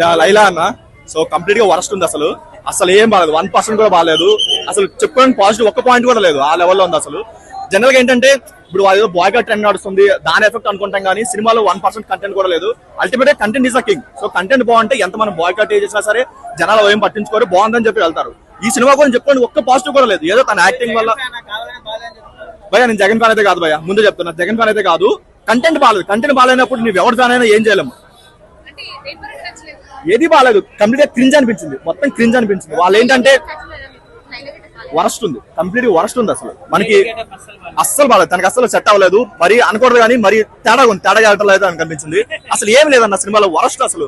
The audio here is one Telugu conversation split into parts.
యా, లైలా అన్న. సో కంప్లీట్గా వరస్ట్ ఉంది అసలు. అసలు ఏం బాగాలేదు వన్ పర్సెంట్ కూడా బాగాలేదు అసలు చెప్పుకోవడానికి పాజిటివ్ ఒక్క పాయింట్ కూడా లేదు ఆ లెవెల్లో ఉంది అసలు. జనరల్గా ఏంటంటే ఇప్పుడు వాళ్ళు బాయ్గా ట్రెండ్ నడుస్తుంది దాని ఎఫెక్ట్ అనుకుంటాం కానీ సినిమాలో వన్ పర్సెంట్ కంటెంట్ కూడా లేదు. Ultimate content is a king so content బాగుంటే ఎంత మనం బాయ్ కట్ చేసినా సరే జనాలు ఏం పట్టించుకోరు బాగుందని చెప్పి వెళ్తారు. ఈ సినిమా గురించి చెప్పుకోండి ఒక్క పాజిటివ్ కూడా లేదు. ఏదో తన యాక్టింగ్ వల్ల భయ నేను జగన్ ఫ్యాన్ అయితే కాదు భయ ముందు చెప్తున్నా జగన్ ఫ్యాన్ అయితే కాదు. కంటెంట్ బాగాలేదు కంటెంట్ బాగాలేనప్పుడు నువ్వు ఎవరి ఫ్యాన్ అయినా ఏం చేయలేము అంటే దేని వరకు నచ్చలేదు ఏది బాగాలేదు కంప్లీట్గా క్రింజ్ అనిపించింది. మొత్తం క్రింజ్ అనిపించింది. వాళ్ళు ఏంటంటే. వరస్ట్ ఉంది కంప్లీట్ వరస్ట్ ఉంది అసలు. మనకి అస్సలు బాగాలేదు తనకి అస్సలు సెట్ అవ్వలేదు. మరి అనకూడదు కానీ మరి తేడా ఉంది. తేడా లేదు అని కనిపించింది అసలు ఏం లేదన్న సినిమాలో వరస్ట్ అసలు.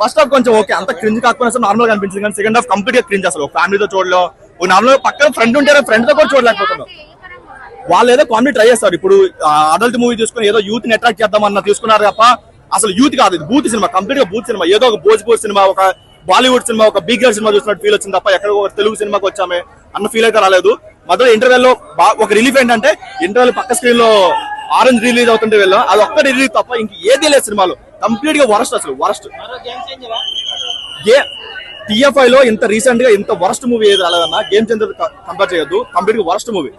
ఫస్ట్ హాఫ్ కొంచెం ఓకే. అంత క్రింజ్ కాకపోయినా నార్మల్గా అనిపించింది. కానీ సెకండ్ హాఫ్ కంప్లీట్గా క్రింజ్ అసలు. ఫ్యామిలీతో చూడలేం. ఒక నార్మల్ పక్కన ఫ్రెండ్ ఉంటే ఫ్రెండ్తో కూడా చూడలేకపోతున్నాం? వాళ్ళు ఏదో కామెడీ ట్రై చేస్తారు. ఇప్పుడు అడల్ట్ మూవీ తీసుకుని ఏదో యూత్ని అట్రాక్ట్ చేద్దామన్న తీసుకున్నారు తప్ప అసలు యూత్ కాదు ఇది బూత్ సినిమా కంప్లీట్గా బూత్ సినిమా. ఏదో ఒక భోజ్పూర్ సినిమా ఒక బాలీవుడ్ సినిమా ఒక బిగ్ సినిమా చూసినట్టు ఫీల్ వచ్చింది తప్ప ఎక్కడ ఒక తెలుగు సినిమాకి వచ్చామే అన్న ఫీల్ అయితే రాలేదు. మొదలు ఇంటర్వెల్లో ఒక రిలీఫ్ ఏంటంటే ఇంటర్వెల్ పక్క స్క్రీన్లో ఆరెంజ్ రిలీజ్ అవుతుంటే వెళ్ళాం. అది ఒక్క రిలీజ్ తప్ప ఇంక ఏదీ లేదు సినిమాలో. కంప్లీట్గా వరస్ట్ అసలు వరస్ట్ ఏ టిఎఫ్ఐ లో ఇంత రీసెంట్గా ఇంత వరస్ట్ మూవీ ఏది రాలేదన్న గేమ్ చేంజర్ కంపేర్ చేయొద్దు. కంప్లీట్గా వరస్ట్ మూవీ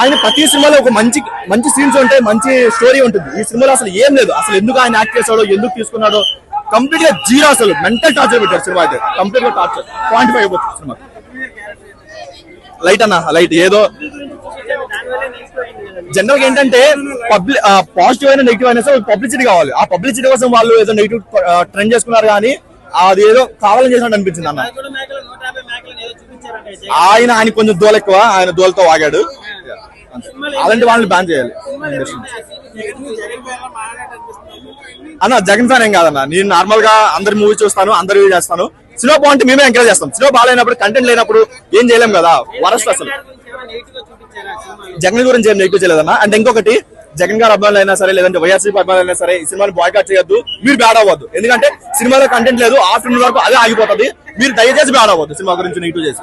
ఆయన ప్రతి సినిమాలో ఒక మంచి మంచి సీన్స్ ఉంటాయి మంచి స్టోరీ ఉంటుంది. ఈ సినిమాలో అసలు ఏం లేదు. అసలు ఎందుకు ఆయన యాక్ట్ చేశాడో ఎందుకు తీసుకున్నాడో కంప్లీట్గా జీరో అసలు. మెంటల్ టార్చర్ పెట్టారు సినిమా అయితే. కంప్లీట్గా టార్చర్ పాయింట్ ఫైవ్ అయిపోతుంది సినిమా. లైట్ అన్న లైట్ ఏదో జనరల్గా ఏంటంటే పబ్లిక్ పాజిటివ్ అయినా నెగిటివ్ అయినా సరే పబ్లిసిటీ కావాలి. ఆ పబ్లిసిటీ కోసం వాళ్ళు ఏదో నెగిటివ్ ట్రెండ్ చేసుకున్నారు కానీ అది ఏదో కావాలని చేసినట్టు అనిపించింది అన్న. ఆయన ఆయన కొంచెం దోల ఎక్కువ. ఆయన దోలతో వాగాడు. అలాంటి వాళ్ళని బ్యాన్ చేయాలి. అన్న జగన్ ఫ్యాన్ ఏం కాదన్న? నేను నార్మల్గా అందరి మూవీ చూస్తాను అందరి చేస్తాను. సినిమా బాగుంటే మేమే ఎంకరేజ్ చేస్తాం. సినిమా బాగాలేనప్పుడు కంటెంట్ లేనప్పుడు ఏం చేయలేం కదా? వరస్ట్ అసలు. జగన్ గురించి ఏం నెగిటివ్ చేయలేదన్న? అండ్ ఇంకొకటి జగన్ గారు అభిమానులు అయినా సరే లేదంటే వైఎస్సీ అభిమానులు అయినా సరే ఈ సినిమాని బాయ్కాట్ చేయొద్దు. మీరు బ్యాడ్ అవ్వద్దు. ఎందుకంటే సినిమాలో కంటెంట్ లేదు ఆఫ్టర్నూన్ వరకు అదే ఆగిపోతుంది. మీరు దయచేసి బ్యాడ్ అవ్వద్దు. సినిమా గురించి నెగిటివ్ చేసి.